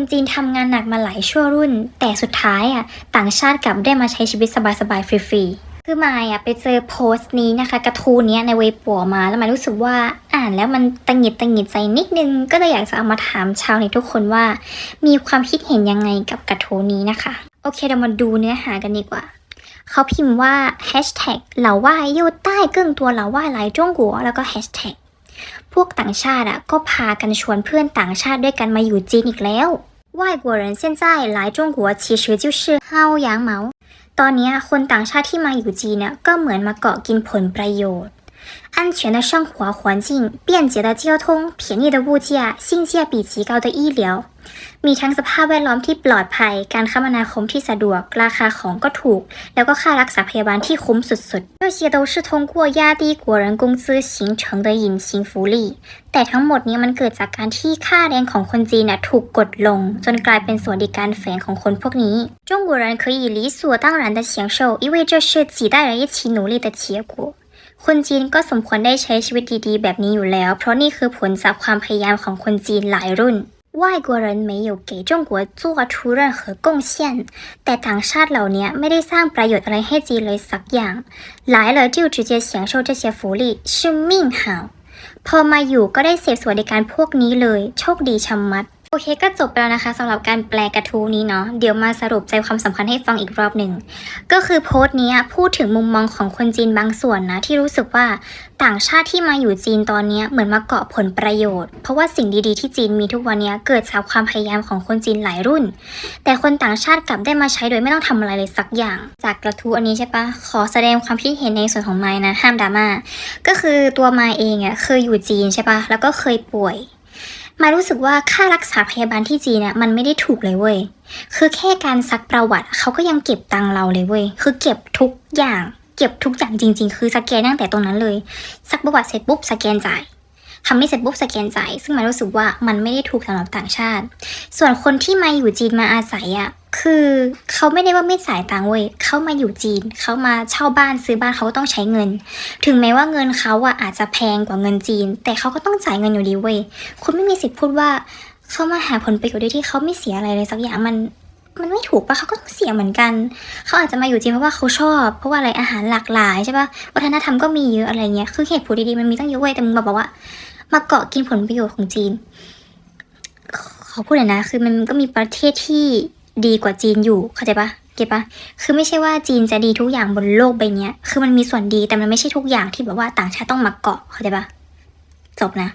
คนจีนทำงานหนักมาหลายชั่วรุ่น แต่สุดท้ายอะต่างชาติกลับได้มาใช้ชีวิตสบายๆฟรีๆคือมายอะไปเจอโพสต์นี้นะคะ กระทู้นี้ในเว็บปัวมาแล้วมายรู้สึกว่าอ่านแล้วมันตังหิดตังหิดใจนิดนึง ก็เลยอยากจะเอามาถามชาวเน็ตทุกคนว่า มีความคิดเห็นยังไงกับกระทู้นี้นะคะ โอเคเรามาดูเนื้อหากันดีกว่าเขาพิมพ์ว่า hashtag เหล่าว่ายู่ใต้เกิ้งตัวเหล่าว่าหลายจ้งกัวแล้วก็ hashtag พวกต่างชาติอะก็พากันชวนเพื่อนต่างชาติด้วยกันมาอยู่จีนอีกแล้ว 外国人现在来中国其实就是薅羊毛ตอนเนี้ยคนต่างชาติที่มาอยู่จีนเนี่ยก็เหมือนมาเกาะกินผลประโยชน์安全的生活环境、便捷的交通、便宜的物价、性价比极高的医疗 มีทั้งสภาพแวดล้อมที่ปลอดภัย การคมนาคมที่สะดวก ราคาของก็ถูก แล้วก็ค่ารักษาพยาบาลที่คุ้มสุดๆ这些都是通过压低国人工资形成的隐形福利 แต่ทั้งหมดเนี้มันเกิดจากการที่ค่าแรงของคนจีนน่ะถูกกดลง จนกลายเป็นสวัสดิการแฝงของคนพวกนี้中国人可以理所当然的享受因为这是几代人一起努力的结果คนจีนก็สมควรได้ใช้ชีวิตดีๆ แบบนี้อยู่แล้ว เพราะนี่คือผลจากความพยายามของคนจีนหลายรุ่น 外国人没有给中国做出任何贡献แต่ต่างชาติเหล่านี้ไม่ได้สร้างประโยชน์อะไรให้จีนเลยสักอย่าง来了就直接享受这些福利是命好พอมาอยู่ก็ได้เสพสวัสดิการพวกนี้เลย โชคดีชะมัด โอเคก็จบไปแล้วนะคะสำหรับการแปลกระทู้นี้เนาะเดี๋ยวมาสรุปใจความสำคัญให้ฟังอีกรอบหนึ่ง ก็คือโพสต์นี้พูดถึงมุมมองของคนจีนบางส่วนนะ ที่รู้สึกว่าต่างชาติที่มาอยู่จีนตอนนี้เหมือนมาเกาะผลประโยชน์ เพราะว่าสิ่งดีๆที่จีนมีทุกวันนี้เกิดจากความพยายามของคนจีนหลายรุ่น แต่คนต่างชาติกลับได้มาใช้โดยไม่ต้องทำอะไรเลยสักอย่าง จากกระทู้อันนี้ใช่ปะขอแสดงความคิดเห็นในส่วนของไม้นะห้ามดราม่าก็คือตัวไม้เองอะ่ะเคยอยู่จีนใช่ปะแล้วก็เคยป่วย มารู้สึกว่าค่ารักษาพยาบาลที่จีนเนี่ยมันไม่ได้ถูกเลยเว้ย คือแค่การซักประวัติเขาก็ยังเก็บตังเราเลยเว้ย คือเก็บทุกอย่าง เก็บทุกอย่างจริง ๆ คือสแกนตั้งแต่ตรงนั้นเลย ซักประวัติเสร็จปุ๊บสแกนจ่ายทำไม่เสร็จปุ๊บสแกนจ่ายซึ่งมารู้สึกว่ามันไม่ได้ถูกสำหรับต่างชาติ ส่วนคนที่มาอยู่จีนมาอาศัยอะ คือเขาไม่ได้ว่าไม่จ่ายตังเว้ยเขามาอยู่จีน เขามาเช่าบ้านซื้อบ้านเขาก็ต้องใช้เงิน ถึงแม้ว่าเงินเขาอะอาจจะแพงกว่าเงินจีน แต่เขาก็ต้องจ่ายเงินอยู่ดีเว้ย คุณไม่มีสิทธิ์พูดว่าเขามาหาผลประโยชน์โดยที่เขาไม่เสียอะไรเลยสักอย่างมัน มันไม่ถูกปะเขาก็ต้องเสียเหมือนกัน เขาอาจจะมาอยู่จีนเพราะว่าเขาชอบ เพราะว่าอะไรอาหารหลากหลายใช่ปะวัฒนธรรมก็มีเยอะอะไรเงี้ย คือเหตุผลดีๆมันมีตั้งเยอะเว้ย แต่มึงมาบอกว่า มาเกาะกินผลประโยชน์ของจีน ขอพูดเลยนะ คือมันก็มีประเทศที่ ดีกว่าจีนอยู่เข้าใจปะเก็ตปะคือไม่ใช่ว่าจีนจะดีทุกอย่างบนโลกใบนี้คือมันมีส่วนดีแต่มันไม่ใช่ทุกอย่างที่แบบว่าต่างชาติต้องมาเกาะเข้าใจปะจบนะ